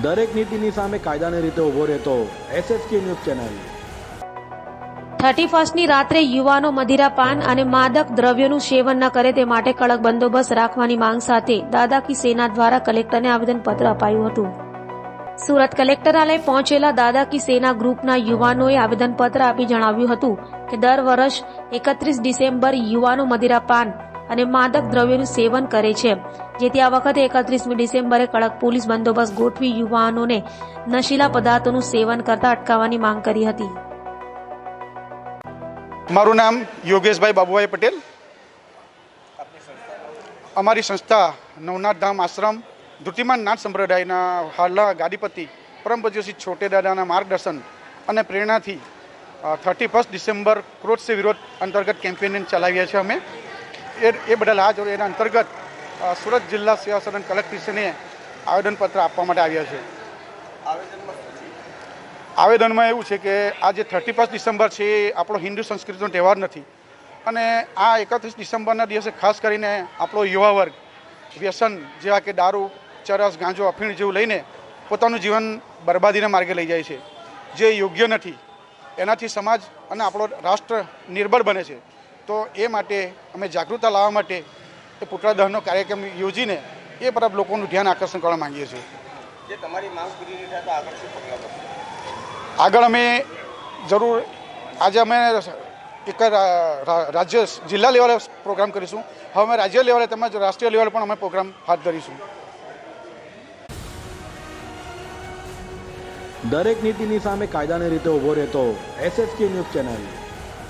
દરેક નીતિની સામે કાયદાની રીતે ઊભો રહેતો એસએસકે ન્યૂઝ ચેનલ. થર્ટી ફર્સ્ટની રાત્રે યુવાનો મદિરાપાન અને માદક દ્રવ્યોનું સેવન ન કરે તે માટે કડક બંદોબસ્ત રાખવાની માંગ સાથે દાદાકી સેના દ્વારા કલેક્ટરને આવેદનપત્ર અપાયું હતું. સુરત કલેક્ટરાલય પહોંચેલા દાદા કી સેના ગ્રુપના યુવાનોએ આવેદનપત્ર આપી જણાવ્યું હતું કે દર વર્ષ એકત્રીસ ડિસેમ્બર યુવાનો મદિરા પાન અને માદક દ્રવ્યોનું સેવન કરે છે. જેથી આ વખતે એકત્રીસમી ડિસેમ્બરે કડક પોલીસ બંદોબસ્ત ગોઠવી યુવાનોને નશીલા પદાર્થોનું સેવન કરતા અટકાવવાની માંગ કરી હતી. મારું નામ યોગેશભાઈ બાબુભાઈ પટેલ. અમારી સંસ્થા નવનાથ ધામ આશ્રમ ધૃતિમાન નાથ સંપ્રદાયના હાલના ગાદીપતિ પરમ પૂજ્ય છોટે દાદાના માર્ગદર્શન અને પ્રેરણાથી થર્ટી ફર્સ્ટ ડિસેમ્બર ક્રોધ સે વિરોધ અંતર્ગત કેમ્પેનિંગ ચલાવીએ છીએ અમે. એ એ બદલ આ જોડે એના અંતર્ગત સુરત જિલ્લા સેવા સદન કલેક્ટરશ્રીને આવેદનપત્ર આપવા માટે આવ્યા છે. આવેદનમાં એવું છે કે આ જે થર્ટી ફર્સ્ટ ડિસેમ્બર છે એ આપણો હિન્દુ સંસ્કૃતિનો તહેવાર નથી. અને આ એકત્રીસ ડિસેમ્બરના દિવસે ખાસ કરીને આપણો યુવા વર્ગ વ્યસન જેવા કે દારૂ ચરસ ગાંજો અફીણ જેવું લઈને પોતાનું જીવન બરબાદીના માર્ગે લઈ જાય છે. જે યોગ્ય નથી એનાથી સમાજ અને આપણો રાષ્ટ્ર નિર્બળ બને છે. તો એ માટે અમે જાગૃતતા લાવવા માટે એ પુતળા દહનનો કાર્યક્રમ યોજીને એ તરફ લોકોનું ધ્યાન આકર્ષણ કરવા માંગીએ છીએ. જે તમારી માંગ પૂરી નહીં થાય તો આગળ શું પગલાં આગળ અમે જરૂર આજે અમે એક રાજ્ય જિલ્લા લેવલે પ્રોગ્રામ કરીશું. હવે અમે રાજ્ય લેવલે તેમજ રાષ્ટ્રીય લેવલે પણ અમે પ્રોગ્રામ હાથ ધરીશું. દરેક નીતિની સામે કાયદાની રીતે ઊભો રહેતો એસએસકે ન્યૂઝ ચેનલ.